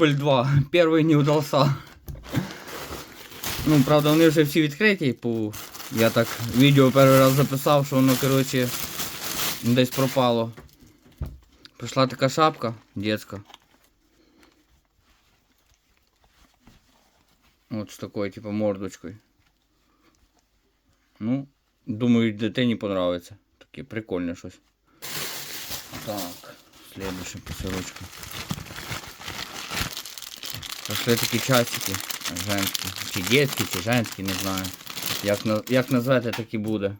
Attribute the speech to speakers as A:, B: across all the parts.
A: Дубль 2. Перший не удався. Ну, правда, вони вже всі відкриті, по... я так відео перший раз записав, що воно, коротше, десь пропало. Прийшла така шапка детська. От з такою, типу, мордочкою. Ну, думаю, дитині понравиться. Таке прикольне щось. Так, следующая посылочка. Пошли такі часики женські. Чи дітські, чи женські, не знаю. Як, на- як назвати, так і буде.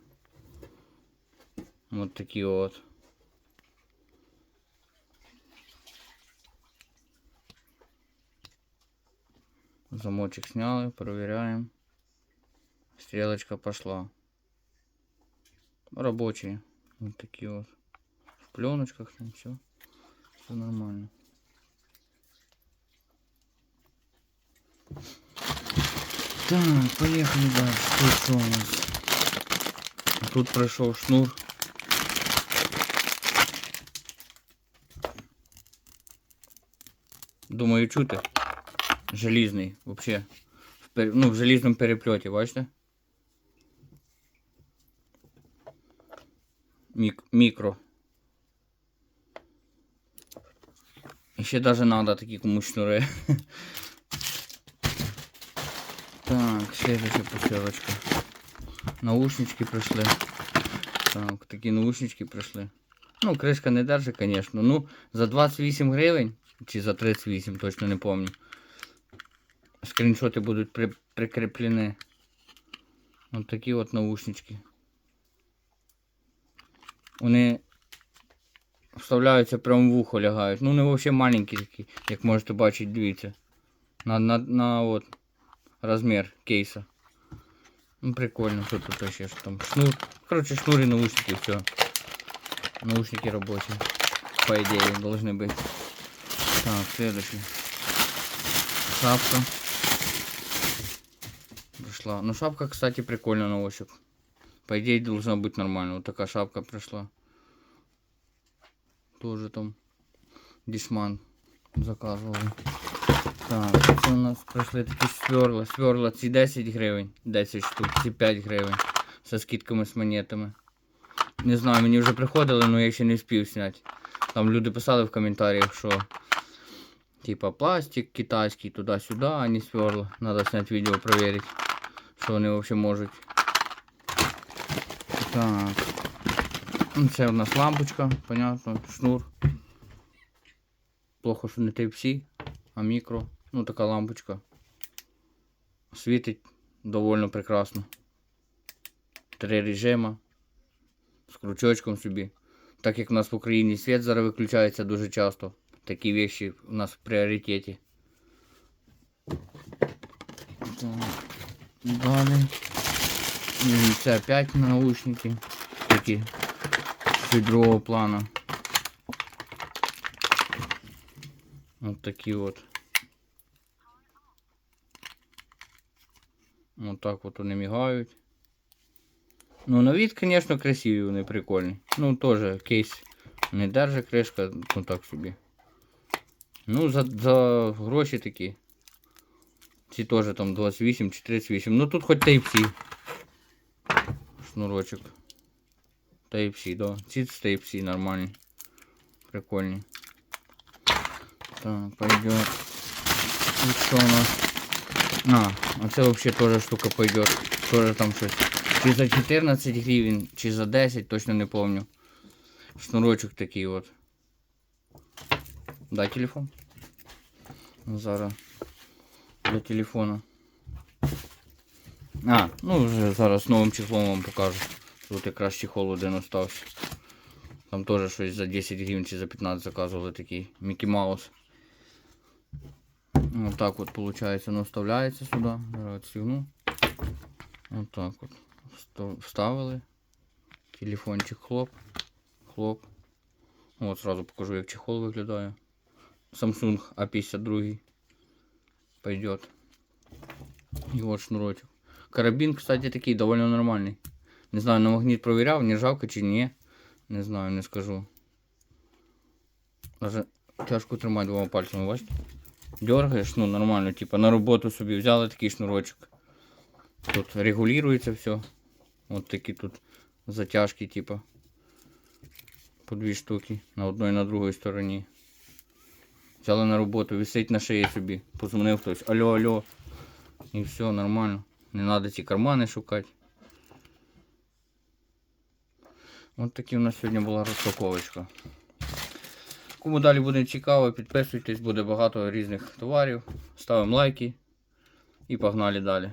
A: От такі от. Замочек сняли, проверяем. Стрелочка пошла. Рабочие. Вот такие вот. В пленочках там все. Все нормально. Так, поехали дальше. Что у нас? Тут пройшов шнур. Думаю, чути. Желізний, вообще. В Ну, в желізному перепльоті, бачите? Мік- мікро. І ще даже надо такі комусь шнури. Так, следующая посылочка. Наушнички прийшли. Так, такі наушнички прийшли. Ну, кришка не держить, звісно. Ну, за 28 гривень, чи за 38, точно не пам'ятаю. Скріншоти будуть при, прикріплені. Ось такі от наушнички. Вони вставляються прямо в ухо лягають. Ну, вони взагалі маленькі такі, як можете бачити, дивіться. На, на, на от, розмір кейса. Ну, прикольно, що тут ще ж там шнур. Короче, шнур и наушники, все. Наушники рабочие. По идее, должны быть. Так, следующий. Шапка. Пришла. Ну, шапка, кстати, прикольно на ощупь. По идее, должна быть нормально. Вот такая шапка пришла. Тоже там дешман заказывали. Так, це у нас пройшли такі сверла. Сверла ці 10 гривень, 10 штук, ці 5 гривень. Со скидками з монетами. Не знаю, мені вже приходили, але я ще не встиг зняти. Там люди писали в коментарях, що типа пластик китайський туди-сюди, а не сверла. Надо зняти відео, проверить, що вони взагалі можуть. Так. Ну, Це у нас лампочка, понятно, шнур. Плохо, що не Type-C, а мікро. Ну, така лампочка. Світить довольно прекрасно. Три режима. З крючочком собі. Так як у нас в Україні світ зараз виключається дуже часто. Такі вещи у нас в пріоритеті. Так. Далі. М, Це опять наушники. Такі з другого плана. Вот такі от. Вот так от вони мігають. Ну, на вид, конечно, красиві вони прикольні. Ну, теж кейс не держить кришка, ну так собі. Ну, за, за гроші такі. Ці теж там 28 чи 38. Ну тут хоч Type-C. Шнурочок. Type-C, да. Ці Type-C нормальні. Прикольні. Так, пойдет. И что у нас? А, а це вообще тоже штука пойдет. Тоже там щось. Чи за 14 гривень, чи за 10, точно не помню. Шнурочок такий от. Дай телефон. Зараз. Для телефона. А, ну вже зараз новим чехлом вам покажу. Тут якраз чехол один остався. Там теж щось за 10 гривень чи за 15 заказували такий Микки Маус. Вот так вот получается, оно вставляется сюда. Зараз отстегну. Вот так вот. Вста- Вставили. Телефончик хлоп. Хлоп. Вот сразу покажу, як чехол виглядає. Samsung A52 пойдет. И вот шнурочек. Карабин, кстати, такий довольно нормальний. Не знаю, на магніт провіряв, не жалко чи ні. Не знаю, не скажу. Даже тяжко тримати двома пальцями, бачите? Дергаєш, ну нормально, типа на роботу собі взяли такий шнурочок. Тут регулюється все. От такі тут затяжки, типа. По дві штуки на одній і на другій стороні. Взяли на роботу, висить на шиї собі. Позвонив хтось. Алло, алло. І все, нормально. Не треба ці кармани шукати. От такі у нас сьогодні була розпаковочка. Кому далі буде цікаво, підписуйтесь, буде багато різних товарів. Ставимо лайки і погнали далі.